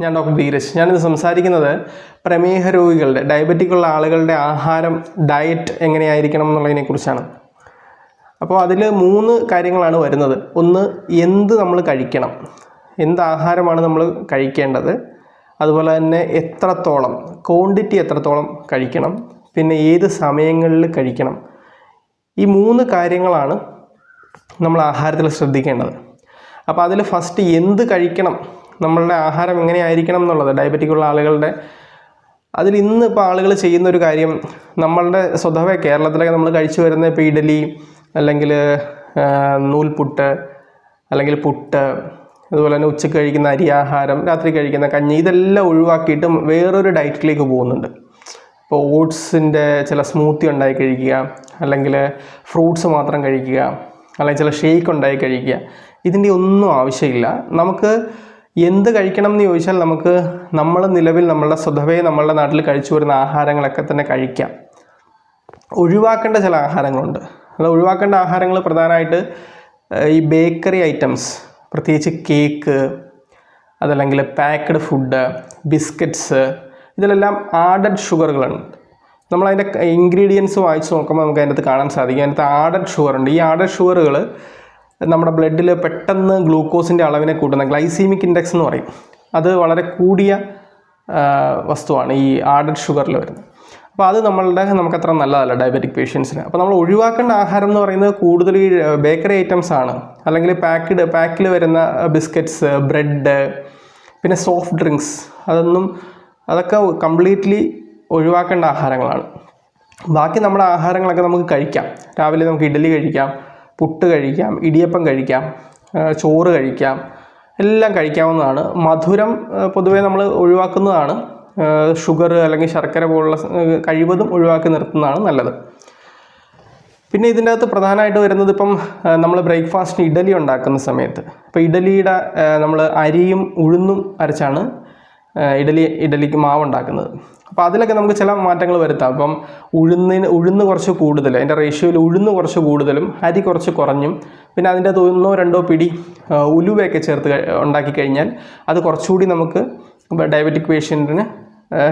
ഞാൻ ഡോക്ടർ ധീരജ്. ഞാനിത് സംസാരിക്കുന്നത് പ്രമേഹ രോഗികളുടെ ഡയബറ്റിക് ഉള്ള ആളുകളുടെ ആഹാരം ഡയറ്റ് എങ്ങനെയായിരിക്കണം എന്നുള്ളതിനെ കുറിച്ചാണ്. അപ്പോൾ അതിൽ മൂന്ന് കാര്യങ്ങളാണ് വരുന്നത്. ഒന്ന് എന്ത് നമ്മൾ കഴിക്കണം? എന്ത് ആഹാരമാണ് നമ്മൾ കഴിക്കേണ്ടത്? അതുപോലെ തന്നെ എത്രത്തോളം ക്വാണ്ടിറ്റി എത്രത്തോളം കഴിക്കണം? പിന്നെ ഏത് സമയങ്ങളിൽ കഴിക്കണം? ഈ മൂന്ന് കാര്യങ്ങളാണ് നമ്മൾ ആഹാരത്തിൽ ശ്രദ്ധിക്കേണ്ടത്. അപ്പോൾ അതിൽ ഫസ്റ്റ് എന്ത് കഴിക്കണം? നമ്മളുടെ ആഹാരം എങ്ങനെയായിരിക്കണം എന്നുള്ളത് ഡയബറ്റിക് ഉള്ള ആളുകളുടെ അതിൽ ഇന്ന് ഇപ്പോൾ ആളുകൾ ചെയ്യുന്ന ഒരു കാര്യം നമ്മളുടെ സ്വതവേ കേരളത്തിലൊക്കെ നമ്മൾ കഴിച്ചു വരുന്ന ഇപ്പോൾ ഇഡലി അല്ലെങ്കിൽ നൂൽപുട്ട് അല്ലെങ്കിൽ പുട്ട് അതുപോലെ തന്നെ ഉച്ചയ്ക്ക് കഴിക്കുന്ന അരിയാഹാരം രാത്രി കഴിക്കുന്ന കഞ്ഞി ഇതെല്ലാം ഒഴിവാക്കിയിട്ട് വേറൊരു ഡയറ്റിലേക്ക് പോകുന്നുണ്ട്. ഇപ്പോൾ ഓട്സിന്റെ ചില സ്മൂത്തി ഉണ്ടായി കഴിക്കുക അല്ലെങ്കിൽ ഫ്രൂട്ട്സ് മാത്രം കഴിക്കുക അല്ലെങ്കിൽ ചില ഷേക്ക് ഉണ്ടായി കഴിക്കുക ഇതിന്റെ ഒന്നും ആവശ്യമില്ല. നമുക്ക് എന്ത് കഴിക്കണം എന്ന് ചോദിച്ചാൽ നമുക്ക് നമ്മൾ നിലവിൽ നമ്മളുടെ സ്വതവേ നമ്മളുടെ നാട്ടിൽ കഴിച്ചു വരുന്ന ആഹാരങ്ങളൊക്കെ തന്നെ കഴിക്കാം. ഒഴിവാക്കേണ്ട ചില ആഹാരങ്ങളുണ്ട്. അത് ഒഴിവാക്കേണ്ട ആഹാരങ്ങൾ പ്രധാനമായിട്ട് ഈ ബേക്കറി ഐറ്റംസ് പ്രത്യേകിച്ച് കേക്ക് അതല്ലെങ്കിൽ പാക്ക്ഡ് ഫുഡ് ബിസ്ക്കറ്റ്സ് ഇതിലെല്ലാം ആഡഡ് ഷുഗറുകളുണ്ട് നമ്മളതിന്റെ ഇൻഗ്രീഡിയൻസ് വായിച്ച് നോക്കുമ്പോൾ നമുക്ക് അതിനകത്ത് കാണാൻ സാധിക്കും. അതിനകത്ത് ആഡഡ് ഷുഗർ ഉണ്ട്. ഈ ആഡഡ് ഷുഗറുകൾ നമ്മുടെ ബ്ലഡിൽ പെട്ടെന്ന് ഗ്ലൂക്കോസിന്റെ അളവിനെ കൂട്ടുന്ന ഗ്ലൈസീമിക് ഇൻഡെക്സ് എന്ന് പറയും. അത് വളരെ കൂടിയ വസ്തുവാണ് ഈ ആഡഡ് ഷുഗറിൽ വരുന്നത്. അപ്പോൾ അത് നമ്മളുടെ നമുക്ക് അത്ര നല്ലതല്ല ഡയബറ്റിക് പേഷ്യൻസിന്. അപ്പോൾ നമ്മൾ ഒഴിവാക്കേണ്ട ആഹാരം എന്ന് പറയുന്നത് കൂടുതൽ ഈ ബേക്കറി ഐറ്റംസ് ആണ്. അല്ലെങ്കിൽ പാക്ക്ഡ് പാക്കിൽ വരുന്ന ബിസ്ക്കറ്റ്സ് ബ്രെഡ് പിന്നെ സോഫ്റ്റ് ഡ്രിങ്ക്സ്. അതൊന്നും അതൊക്കെ കംപ്ലീറ്റ്ലി ഒഴിവാക്കേണ്ട ആഹാരങ്ങളാണ്. ബാക്കി നമ്മുടെ ആഹാരങ്ങളൊക്കെ നമുക്ക് കഴിക്കാം. രാവിലെ നമുക്ക് ഇഡലി കഴിക്കാം. പുട്ട് കഴിക്കാം ഇടിയപ്പം കഴിക്കാം ചോറ് കഴിക്കാം എല്ലാം കഴിക്കാവുന്നതാണ്. മധുരം പൊതുവേ നമ്മൾ ഒഴിവാക്കുന്നതാണ്. ഷുഗർ അല്ലെങ്കിൽ ശർക്കര പോലുള്ള കഴിവതും ഒഴിവാക്കി നിർത്തുന്നതാണ് നല്ലത്. പിന്നെ ഇതിന്റെ അകത്ത് പ്രധാനമായിട്ട് വരുന്നത് ഇപ്പം നമ്മൾ ബ്രേക്ക്ഫാസ്റ്റിന് ഇഡലി ഉണ്ടാക്കുന്ന സമയത്ത്. ഇപ്പോൾ ഇഡലിയുടെ നമ്മൾ അരിയും ഉഴുന്നും അരച്ചാണ് ഇഡലി ഇഡലിക്ക് മാവ് ഉണ്ടാക്കുന്നത് അപ്പോൾ അതിലൊക്കെ നമുക്ക് ചില മാറ്റങ്ങൾ വരുത്താം. അപ്പം ഉഴുന്നിന് ഉഴുന്ന് കുറച്ച് കൂടുതൽ അതിന്റെ റേഷ്യോയിൽ ഉഴുന്ന് കുറച്ച് കൂടുതലും അരി കുറച്ച് കുറഞ്ഞും പിന്നെ അതിന്റെ അത് ഒന്നോ രണ്ടോ പിടി ഉലുവയൊക്കെ ചേർത്ത് ഉണ്ടാക്കി കഴിഞ്ഞാൽ അത് കുറച്ചുകൂടി നമുക്ക് ഡയബറ്റിക് പേഷ്യന്റിന്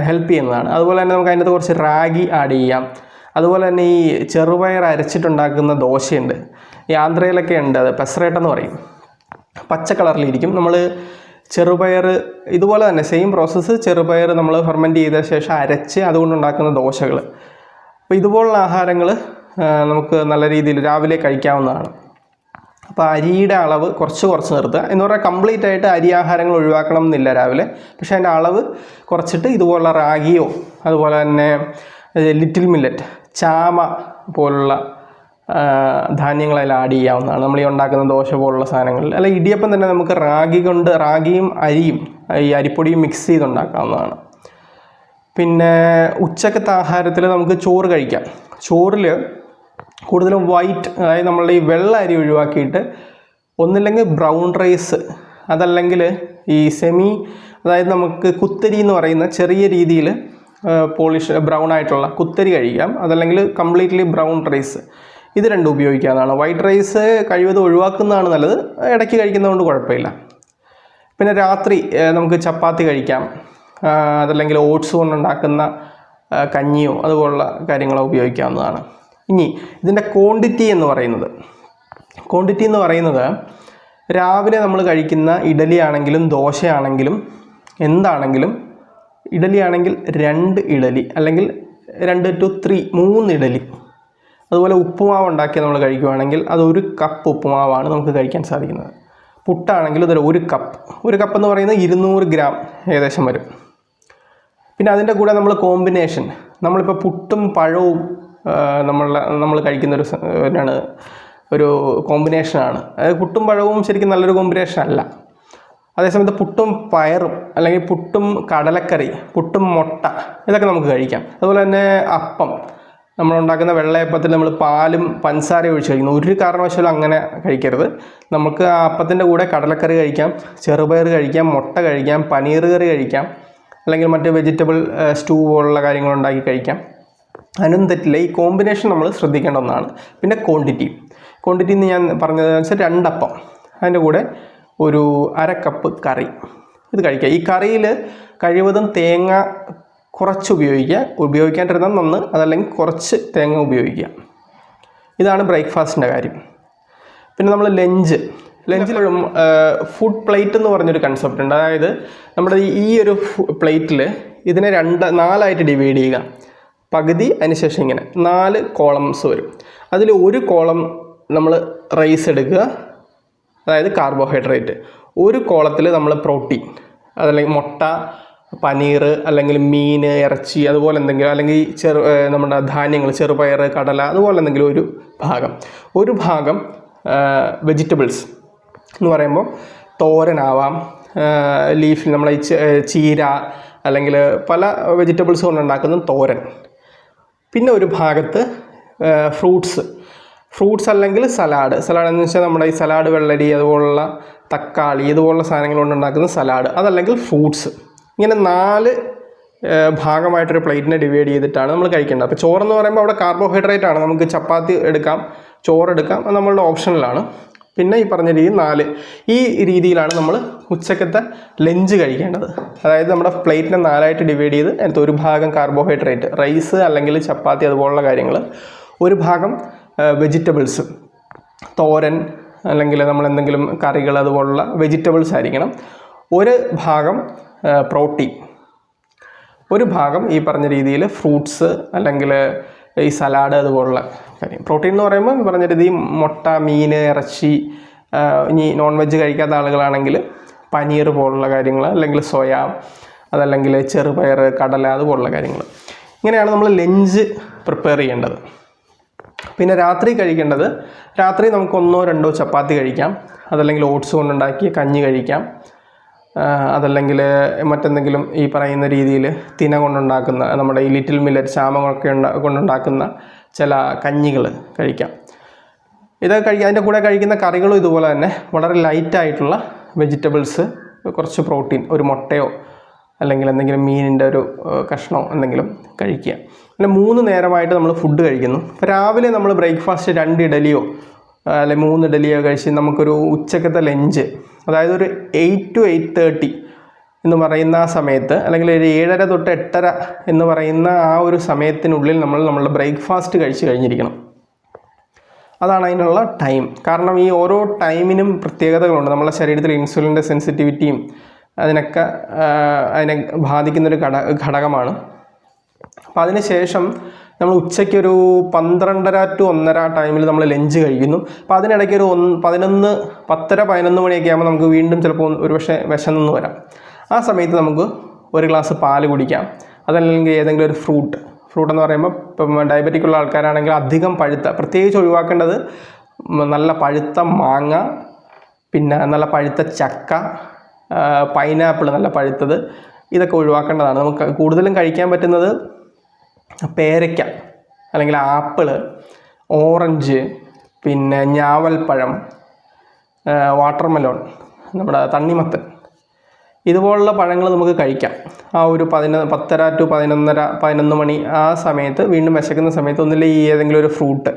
ഹെൽപ്പ് ചെയ്യുന്നതാണ്. അതുപോലെ തന്നെ നമുക്ക് അതിനകത്ത് കുറച്ച് റാഗി ആഡ് ചെയ്യാം. അതുപോലെ തന്നെ ഈ ചെറുപയർ അരച്ചിട്ടുണ്ടാക്കുന്ന ദോശയുണ്ട്. ഈ ആന്ധ്രയിലൊക്കെ ഉണ്ട് അത് പെസറേട്ടെന്ന് പറയും. പച്ച കളറിലിരിക്കും നമ്മൾ ചെറുപയർ ഇതുപോലെ തന്നെ സെയിം പ്രോസസ്സ് ചെറുപയർ നമ്മൾ ഫെർമെന്റ് ചെയ്ത ശേഷം അരച്ച് അതുകൊണ്ടുണ്ടാക്കുന്ന ദോശകൾ അപ്പോൾ ഇതുപോലുള്ള ആഹാരങ്ങൾ നമുക്ക് നല്ല രീതിയിൽ രാവിലെ കഴിക്കാവുന്നതാണ്. അപ്പോൾ അരിയുടെ അളവ് കുറച്ച് കുറച്ച് നിർത്തുക. എന്ന് പറഞ്ഞാൽ കംപ്ലീറ്റ് ആയിട്ട് അരി ആഹാരങ്ങൾ ഒഴിവാക്കണം എന്നില്ല രാവിലെ. പക്ഷേ അതിന്റെ അളവ് കുറച്ചിട്ട് ഇതുപോലുള്ള റാഗിയോ അതുപോലെ തന്നെ ലിറ്റിൽ മില്ലറ്റ് ചാമ പോലുള്ള ആ, ധാന്യങ്ങളെല്ലാം ആഡ് ചെയ്യാവുന്നതാണ്. നമ്മൾ ഈ ഉണ്ടാക്കുന്ന ദോശ പോലുള്ള സാധനങ്ങളിൽ. അല്ല ഇടിയപ്പം തന്നെ നമുക്ക് റാഗി കൊണ്ട് റാഗിയും അരിയും ഈ അരിപ്പൊടിയും മിക്സ് ചെയ്ത് ഉണ്ടാക്കാവുന്നതാണ്. പിന്നെ ഉച്ചക്കത്തെ ആഹാരത്തിൽ നമുക്ക് ചോറ് കഴിക്കാം. ചോറിൽ കൂടുതലും വൈറ്റ് അതായത് നമ്മളുടെ ഈ വെള്ള അരി ഒഴിവാക്കിയിട്ട് ഒന്നില്ലെങ്കിൽ ബ്രൗൺ റൈസ് അതല്ലെങ്കിൽ ഈ സെമി അതായത് നമുക്ക് കുത്തരി എന്ന് പറയുന്ന ചെറിയ രീതിയിൽ പോളിഷ് ബ്രൗൺ ആയിട്ടുള്ള കുത്തരി കഴിക്കാം. അതല്ലെങ്കിൽ കംപ്ലീറ്റ്ലി ബ്രൗൺ റൈസ് ഇത് രണ്ടും ഉപയോഗിക്കാവുന്നതാണ് വൈറ്റ് റൈസ് കഴിവതും ഒഴിവാക്കുന്നതാണ് നല്ലത്. ഇടയ്ക്ക് കഴിക്കുന്നതുകൊണ്ട് കുഴപ്പമില്ല. പിന്നെ രാത്രി നമുക്ക് ചപ്പാത്തി കഴിക്കാം. അതല്ലെങ്കിൽ ഓട്സ് കൊണ്ടുണ്ടാക്കുന്ന കഞ്ഞിയോ അതുപോലുള്ള കാര്യങ്ങളോ ഉപയോഗിക്കാവുന്നതാണ്. ഇനി ഇതിന്റെ ക്വാണ്ടിറ്റി എന്ന് പറയുന്നത്. ക്വാണ്ടിറ്റി എന്ന് പറയുന്നത് രാവിലെ നമ്മൾ കഴിക്കുന്ന ഇഡലി ആണെങ്കിലും ദോശയാണെങ്കിലും എന്താണെങ്കിലും ഇഡലി ആണെങ്കിൽ രണ്ട് ഇഡലി അല്ലെങ്കിൽ രണ്ട് ടു ത്രീ മൂന്ന് ഇഡലി അതുപോലെ ഉപ്പുമാവ് ഉണ്ടാക്കി നമ്മൾ കഴിക്കുകയാണെങ്കിൽ അത് ഒരു കപ്പ് ഉപ്പുമാവാണ് നമുക്ക് കഴിക്കാൻ സാധിക്കുന്നത്. പുട്ടാണെങ്കിൽ ഇതൊരു ഒരു കപ്പ് ഒരു കപ്പ് എന്ന് പറയുന്നത് ഇരുന്നൂറ് ഗ്രാം ഏകദേശം വരും. പിന്നെ അതിന്റെ കൂടെ നമ്മൾ കോമ്പിനേഷൻ നമ്മളിപ്പോൾ പുട്ടും പഴവും നമ്മൾ നമ്മൾ കഴിക്കുന്ന ഒരു എന്നാണ് ഒരു കോമ്പിനേഷനാണ് അതായത് പുട്ടും പഴവും ശരിക്കും നല്ലൊരു കോമ്പിനേഷൻ അല്ല. അതേസമയത്ത് പുട്ടും പയറും അല്ലെങ്കിൽ പുട്ടും കടലക്കറി പുട്ടും മുട്ട ഇതൊക്കെ നമുക്ക് കഴിക്കാം. അതുപോലെ തന്നെ അപ്പം. നമ്മൾ ഉണ്ടാക്കുന്ന വെള്ളയപ്പത്തിൽ നമ്മൾ പാലും പഞ്ചസാരയും ഒഴിച്ച് കഴിക്കുന്നു. ഒരു കാരണവശാലും അങ്ങനെ കഴിക്കരുത്. നമുക്ക് ആ അപ്പത്തിന്റെ കൂടെ കടലക്കറി കഴിക്കാം ചെറുപയർ കഴിക്കാം മുട്ട കഴിക്കാം പനീർ കറി കഴിക്കാം അല്ലെങ്കിൽ മറ്റ് വെജിറ്റബിൾ സ്റ്റൂ പോലുള്ള കാര്യങ്ങൾ ഉണ്ടാക്കി കഴിക്കാം. അതിനൊന്നും തെറ്റില്ല. ഈ കോമ്പിനേഷൻ നമ്മൾ ശ്രദ്ധിക്കേണ്ട ഒന്നാണ്. പിന്നെ ക്വാണ്ടിറ്റി. ക്വാണ്ടിറ്റി എന്ന് ഞാൻ പറഞ്ഞത് വെച്ചാൽ രണ്ടപ്പം. അതിന്റെ കൂടെ ഒരു അര കപ്പ് കറി. ഇത് കഴിക്കുക ഈ കറിയിൽ കഴിവതും തേങ്ങ കുറച്ച് ഉപയോഗിക്കുക ഉപയോഗിക്കാണ്ടിരുന്നാൽ നന്ന് അതല്ലെങ്കിൽ കുറച്ച് തേങ്ങ ഉപയോഗിക്കുക. ഇതാണ് ബ്രേക്ക്ഫാസ്റ്റിന്റെ കാര്യം. പിന്നെ നമ്മൾ ലഞ്ച്. ലഞ്ചിലും ഫുഡ് പ്ലേറ്റ് എന്ന് പറഞ്ഞൊരു കൺസെപ്റ്റ് ഉണ്ട്. അതായത് നമ്മുടെ ഈ- ഒരു പ്ലേറ്റിൽ ഇതിനെ രണ്ട് നാലായിട്ട് ഡിവൈഡ് ചെയ്യുക. പകുതി അതിനുശേഷം ഇങ്ങനെ. നാല് കോളംസ് വരും. അതിൽ ഒരു കോളം നമ്മൾ റൈസ് എടുക്കുക. അതായത് കാർബോഹൈഡ്രേറ്റ് ഒരു കോളത്തിൽ നമ്മൾ പ്രോട്ടീൻ അതല്ലെങ്കിൽ മുട്ട പനീർ അല്ലെങ്കിൽ മീൻ ഇറച്ചി അതുപോലെ എന്തെങ്കിലും അല്ലെങ്കിൽ ചെറു നമ്മുടെ ധാന്യങ്ങൾ ചെറുപയർ കടല അതുപോലെ എന്തെങ്കിലും ഒരു ഭാഗം. ഒരു ഭാഗം വെജിറ്റബിൾസ് എന്ന് പറയുമ്പോൾ തോരനാവാം ലീഫിൽ നമ്മൾ ചീര അല്ലെങ്കിൽ പല വെജിറ്റബിൾസ് കൊണ്ടുണ്ടാക്കുന്ന തോരൻ. പിന്നെ ഒരു ഭാഗത്ത് ഫ്രൂട്ട്സ് ഫ്രൂട്ട്സ് അല്ലെങ്കിൽ സലാഡ് സലാഡ് എന്ന് വെച്ചാൽ നമ്മുടെ ഈ സലാഡ് വെള്ളരി അതുപോലുള്ള തക്കാളി ഇതുപോലുള്ള സാധനങ്ങൾ കൊണ്ടുണ്ടാക്കുന്ന സലാഡ് അതല്ലെങ്കിൽ ഫ്രൂട്ട്സ് ഇങ്ങനെ നാല് ഭാഗമായിട്ടൊരു പ്ലേറ്റിനെ ഡിവൈഡ് ചെയ്തിട്ടാണ് നമ്മൾ കഴിക്കേണ്ടത്. അപ്പോൾ ചോറെന്ന് പറയുമ്പോൾ അവിടെ കാർബോഹൈഡ്രേറ്റ് ആണ്. നമുക്ക് ചപ്പാത്തി എടുക്കാം ചോറ് എടുക്കാം അത് നമ്മളുടെ ഓപ്ഷനിലാണ് പിന്നെ ഈ പറഞ്ഞ രീതി നാല്. ഈ രീതിയിലാണ് നമ്മൾ ഉച്ചക്കത്തെ ലഞ്ച് കഴിക്കേണ്ടത്. അതായത് നമ്മുടെ പ്ലേറ്റിനെ നാലായിട്ട് ഡിവൈഡ് ചെയ്ത് അതിനകത്ത് ഒരു ഭാഗം കാർബോഹൈഡ്രേറ്റ് റൈസ് അല്ലെങ്കിൽ ചപ്പാത്തി അതുപോലുള്ള കാര്യങ്ങൾ ഒരു ഭാഗം വെജിറ്റബിൾസ് തോരൻ അല്ലെങ്കിൽ നമ്മൾ എന്തെങ്കിലും കറികൾ അതുപോലുള്ള വെജിറ്റബിൾസ് ആയിരിക്കണം. ഒരു ഭാഗം പ്രോട്ടീൻ ഒരു ഭാഗം ഈ പറഞ്ഞ രീതിയിൽ ഫ്രൂട്ട്സ് അല്ലെങ്കിൽ ഈ സലാഡ് അതുപോലുള്ള കാര്യം. പ്രോട്ടീൻ എന്ന് പറയുമ്പോൾ ഈ പറഞ്ഞ രീതി മുട്ട മീൻ ഇറച്ചി ഇനി നോൺ വെജ് കഴിക്കാത്ത ആളുകളാണെങ്കിൽ പനീർ പോലുള്ള കാര്യങ്ങൾ അല്ലെങ്കിൽ സോയ അതല്ലെങ്കിൽ ചെറുപയർ കടല അതുപോലുള്ള കാര്യങ്ങൾ. ഇങ്ങനെയാണ് നമ്മൾ ലഞ്ച് പ്രിപ്പയർ ചെയ്യേണ്ടത്. പിന്നെ രാത്രി കഴിക്കേണ്ടത് രാത്രി നമുക്ക് ഒന്നോ രണ്ടോ ചപ്പാത്തി കഴിക്കാം. അതല്ലെങ്കിൽ ഓട്സ് കൊണ്ടുണ്ടാക്കി കഞ്ഞി കഴിക്കാം. അതല്ലെങ്കിൽ മറ്റെന്തെങ്കിലും ഈ പറയുന്ന രീതിയിൽ തിന കൊണ്ടുണ്ടാക്കുന്ന നമ്മുടെ ഈ ലിറ്റിൽ മില്ലറ്റ് ഉണ്ട കൊണ്ടുണ്ടാക്കുന്ന ചില കഞ്ഞികൾ കഴിക്കാം. ഇതൊക്കെ കഴിക്കുക അതിന്റെ കൂടെ കഴിക്കുന്ന കറികളും ഇതുപോലെ തന്നെ വളരെ ലൈറ്റായിട്ടുള്ള വെജിറ്റബിൾസ് കുറച്ച് പ്രോട്ടീൻ ഒരു മുട്ടയോ അല്ലെങ്കിൽ എന്തെങ്കിലും മീനിന്റെ ഒരു കഷ്ണമോ എന്തെങ്കിലും കഴിക്കുക. പിന്നെ മൂന്ന് നേരമായിട്ട് നമ്മൾ ഫുഡ് കഴിക്കുന്നു. രാവിലെ നമ്മൾ ബ്രേക്ക്ഫാസ്റ്റ് രണ്ട് ഇഡലിയോ അല്ലെങ്കിൽ മൂന്ന് ഇഡലിയോ കഴിച്ച് നമുക്കൊരു ഉച്ചക്കത്തെ ലഞ്ച് അതായത് ഒരു എയ്റ്റ് ടു എയ്റ്റ് തേർട്ടി എന്ന് പറയുന്ന ആ സമയത്ത് അല്ലെങ്കിൽ ഒരു ഏഴര തൊട്ട് എട്ടര എന്ന് പറയുന്ന ആ ഒരു സമയത്തിനുള്ളിൽ നമ്മൾ നമ്മളുടെ ബ്രേക്ക്ഫാസ്റ്റ് കഴിച്ച് കഴിഞ്ഞിരിക്കണം. അതാണ് അതിനുള്ള ടൈം കാരണം ഈ ഓരോ ടൈമിനും പ്രത്യേകതകളുണ്ട്. നമ്മുടെ ശരീരത്തിൽ ഇൻസുലിന്റെ സെൻസിറ്റിവിറ്റിയും അതിനൊക്കെ അതിനെ ബാധിക്കുന്നൊരു ഘട ഘടകമാണ്. അപ്പോൾ അതിന് ശേഷം നമ്മൾ ഉച്ചയ്ക്ക് ഒരു പന്ത്രണ്ടര ടു ഒന്നര ടൈമിൽ നമ്മൾ ലഞ്ച് കഴിക്കുന്നു. അപ്പോൾ അതിനിടയ്ക്ക് ഒരു ഒന്ന് പതിനൊന്ന് പത്തര പതിനൊന്ന് മണിയൊക്കെ ആകുമ്പോൾ നമുക്ക് വീണ്ടും ചിലപ്പോൾ ഒരു പക്ഷേ വിശന്നു വരാം. ആ സമയത്ത് നമുക്ക് ഒരു ഗ്ലാസ് പാൽ കുടിക്കാം. അതല്ലെങ്കിൽ ഏതെങ്കിലും ഒരു ഫ്രൂട്ട് ഫ്രൂട്ട് എന്ന് പറയുമ്പോൾ ഇപ്പം ഡയബറ്റിക് ഉള്ള ആൾക്കാരാണെങ്കിൽ അധികം പഴുത്ത പ്രത്യേകിച്ച് ഒഴിവാക്കേണ്ടത് നല്ല പഴുത്ത മാങ്ങ പിന്നെ നല്ല പഴുത്ത ചക്ക പൈനാപ്പിൾ നല്ല പഴുത്തത് ഇതൊക്കെ ഒഴിവാക്കേണ്ടതാണ്. നമുക്ക് കൂടുതലും കഴിക്കാൻ പറ്റുന്നത് പേരയ്ക്ക അല്ലെങ്കിൽ ആപ്പിൾ ഓറഞ്ച് പിന്നെ ഞാവൽപ്പഴം വാട്ടർമെലോൺ നമ്മുടെ തണ്ണിമത്തൻ. ഇതുപോലുള്ള പഴങ്ങൾ നമുക്ക് കഴിക്കാം. ആ ഒരു പതിനൊ പത്തര ടു പതിനൊന്നര പതിനൊന്ന് മണി ആ സമയത്ത് വീണ്ടും വിശക്കുന്ന സമയത്ത് ഒന്നില്ല ഈ ഏതെങ്കിലും ഒരു ഫ്രൂട്ട്.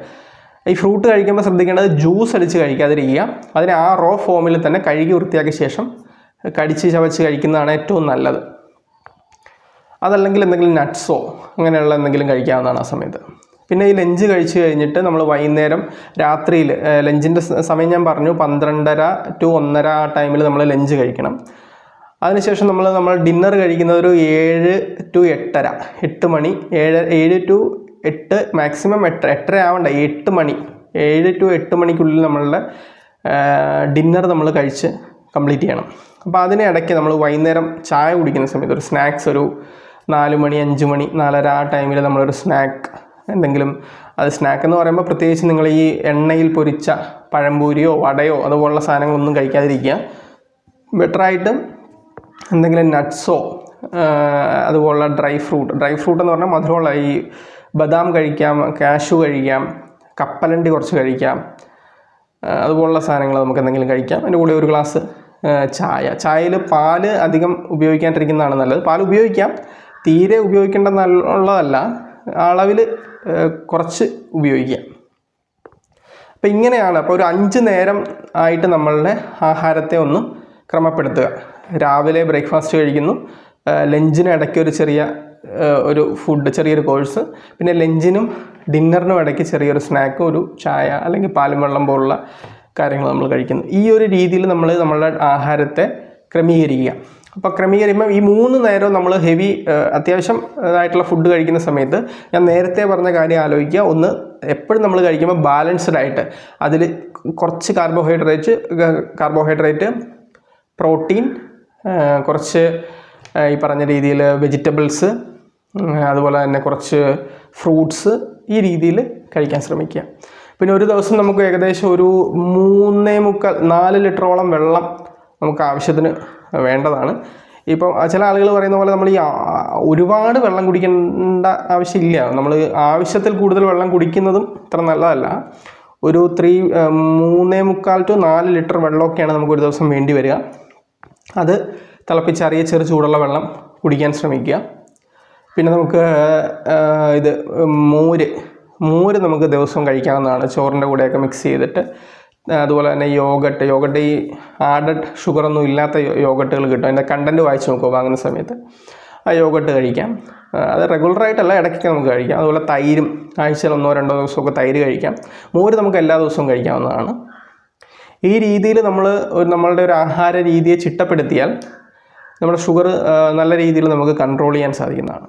ഈ ഫ്രൂട്ട് കഴിക്കുമ്പോൾ ശ്രദ്ധിക്കേണ്ടത് ജ്യൂസ് അടിച്ച് കഴിക്കാതിരിക്കുക. അതിനെ ആ റോ ഫോമിൽ തന്നെ കഴുകി വൃത്തിയാക്കിയ ശേഷം കടിച്ച് ചവച്ച് കഴിക്കുന്നതാണ് ഏറ്റവും നല്ലത്. അതല്ലെങ്കിൽ എന്തെങ്കിലും നട്ട്സോ അങ്ങനെയുള്ള എന്തെങ്കിലും കഴിക്കാവുന്നതാണ് ആ സമയത്ത്. പിന്നെ ഈ ലഞ്ച് കഴിച്ച് കഴിഞ്ഞിട്ട് നമ്മൾ വൈകുന്നേരം രാത്രിയിൽ ലഞ്ചിന്റെ സമയം ഞാൻ പറഞ്ഞു പന്ത്രണ്ടര ടു ഒന്നര ആ ടൈമിൽ നമ്മൾ ലഞ്ച് കഴിക്കണം. അതിനുശേഷം നമ്മൾ നമ്മൾ ഡിന്നർ കഴിക്കുന്നത് ഒരു ഏഴ് ടു എട്ടര എട്ട് മണി ഏഴ് ഏഴ് ടു എട്ട് മാക്സിമം എട്ട് എട്ടര ആവണ്ട എട്ട് മണി ഏഴ് ടു എട്ട് മണിക്കുള്ളിൽ നമ്മളുടെ ഡിന്നർ നമ്മൾ കഴിച്ച് കംപ്ലീറ്റ് ചെയ്യണം. അപ്പോൾ അതിനിടയ്ക്ക് നമ്മൾ വൈകുന്നേരം ചായ കുടിക്കുന്ന സമയത്ത് ഒരു സ്നാക്സ് ഒരു നാല് മണി അഞ്ച് മണി നാലര ആ ടൈമിൽ നമ്മളൊരു സ്നാക്ക് എന്തെങ്കിലും അത് സ്നാക്ക് എന്ന് പറയുമ്പോൾ പ്രത്യേകിച്ച് നിങ്ങൾ ഈ എണ്ണയിൽ പൊരിച്ച പഴംപൂരിയോ വടയോ അതുപോലുള്ള സാധനങ്ങളൊന്നും കഴിക്കാതിരിക്കുക. ബെറ്ററായിട്ട് എന്തെങ്കിലും നട്ട്സോ അതുപോലുള്ള ഡ്രൈ ഫ്രൂട്ട് ഡ്രൈ ഫ്രൂട്ട് എന്ന് പറഞ്ഞാൽ മധുരമുള്ള ഈ ബദാം കഴിക്കാം കാഷു കഴിക്കാം കപ്പലണ്ടി കുറച്ച് കഴിക്കാം അതുപോലുള്ള സാധനങ്ങൾ നമുക്ക് എന്തെങ്കിലും കഴിക്കാം. അതിന്റെ കൂടെ ഒരു ഗ്ലാസ് ചായ. ചായയിൽ പാൽ അധികം ഉപയോഗിക്കാണ്ടിരിക്കുന്നതാണ് നല്ലത്. പാൽ ഉപയോഗിക്കാം. തീരെ ഉപയോഗിക്കേണ്ട നല്ലതല്ല അളവിൽ കുറച്ച് ഉപയോഗിക്കുക. അപ്പോൾ ഇങ്ങനെയാണ് അപ്പോൾ ഒരു അഞ്ച് നേരം ആയിട്ട് നമ്മളുടെ ആഹാരത്തെ ഒന്ന് ക്രമപ്പെടുത്തുക. രാവിലെ ബ്രേക്ക്ഫാസ്റ്റ് കഴിക്കുന്നു ലഞ്ചിന് ഇടയ്ക്ക് ഒരു ചെറിയ ഒരു ഫുഡ് ചെറിയൊരു കോഴ്സ് പിന്നെ ലഞ്ചിനും ഡിന്നറിനും ഇടയ്ക്ക് ചെറിയൊരു സ്നാക്ക് ഒരു ചായ അല്ലെങ്കിൽ പാലും വെള്ളം പോലുള്ള കാര്യങ്ങൾ നമ്മൾ കഴിക്കുന്നു. ഈ ഒരു രീതിയിൽ നമ്മൾ നമ്മളുടെ ആഹാരത്തെ ക്രമീകരിക്കുക. അപ്പോൾ ക്രമീകരിക്കുമ്പോൾ ഈ മൂന്ന് നേരവും നമ്മൾ ഹെവി അത്യാവശ്യം ആയിട്ടുള്ള ഫുഡ് കഴിക്കുന്ന സമയത്ത് ഞാൻ നേരത്തെ പറഞ്ഞ കാര്യം ആലോചിക്കുക. ഒന്ന് എപ്പോഴും നമ്മൾ കഴിക്കുമ്പോൾ ബാലൻസ്ഡ് ആയിട്ട് അതിൽ കുറച്ച് കാർബോഹൈഡ്രേറ്റ് കാർബോഹൈഡ്രേറ്റ് പ്രോട്ടീൻ കുറച്ച് ഈ പറഞ്ഞ രീതിയിൽ വെജിറ്റബിൾസ് അതുപോലെ തന്നെ കുറച്ച് ഫ്രൂട്ട്സ് ഈ രീതിയിൽ കഴിക്കാൻ ശ്രമിക്കുക. പിന്നെ ഒരു ദിവസം നമുക്ക് ഏകദേശം ഒരു മൂന്നേ മുക്കാൽ നാല് ലിറ്ററോളം വെള്ളം നമുക്ക് ആവശ്യത്തിന് വേണ്ടതാണ്. ഇപ്പം ചില ആളുകൾ പറയുന്ന പോലെ നമ്മൾ ഈ ഒരുപാട് വെള്ളം കുടിക്കേണ്ട ആവശ്യമില്ല. നമ്മൾ ആവശ്യത്തിൽ കൂടുതൽ വെള്ളം കുടിക്കുന്നതും അത്ര നല്ലതല്ല. ഒരു ത്രീ മൂന്നേ മുക്കാൽ ടു നാല് ലിറ്റർ വെള്ളമൊക്കെയാണ് നമുക്ക് ഒരു ദിവസം വേണ്ടി വരിക. അത് തിളപ്പിച്ചറിയ ചെറു ചൂടുള്ള വെള്ളം കുടിക്കാൻ ശ്രമിക്കുക. പിന്നെ നമുക്ക് ഇത് മോര്. മോര് നമുക്ക് ദിവസവും കഴിക്കാവുന്നതാണ്. ചോറിന്റെ കൂടെയൊക്കെ മിക്സ് ചെയ്തിട്ട് അതുപോലെ തന്നെ യോഗട്ട്. യോഗട്ട് ഈ ആഡഡ് ഷുഗറൊന്നും ഇല്ലാത്ത യോഗട്ടുകൾ കിട്ടും. അതിന്റെ കണ്ടന്റ് വായിച്ച് നോക്കുക വാങ്ങുന്ന സമയത്ത്. ആ യോഗട്ട് കഴിക്കാം. അത് റെഗുലറായിട്ടല്ല ഇടയ്ക്കൊക്കെ നമുക്ക് കഴിക്കാം. അതുപോലെ തൈരും ആഴ്ചയിൽ ഒന്നോ രണ്ടോ ദിവസമൊക്കെ തൈര് കഴിക്കാം. മോര് നമുക്ക് എല്ലാ ദിവസവും കഴിക്കാവുന്നതാണ്. ഈ രീതിയിൽ നമ്മൾ ഒരു നമ്മളുടെ ഒരു ആഹാര രീതിയെ ചിട്ടപ്പെടുത്തിയാൽ നമ്മുടെ ഷുഗർ നല്ല രീതിയിൽ നമുക്ക് കൺട്രോൾ ചെയ്യാൻ സാധിക്കുന്നതാണ്.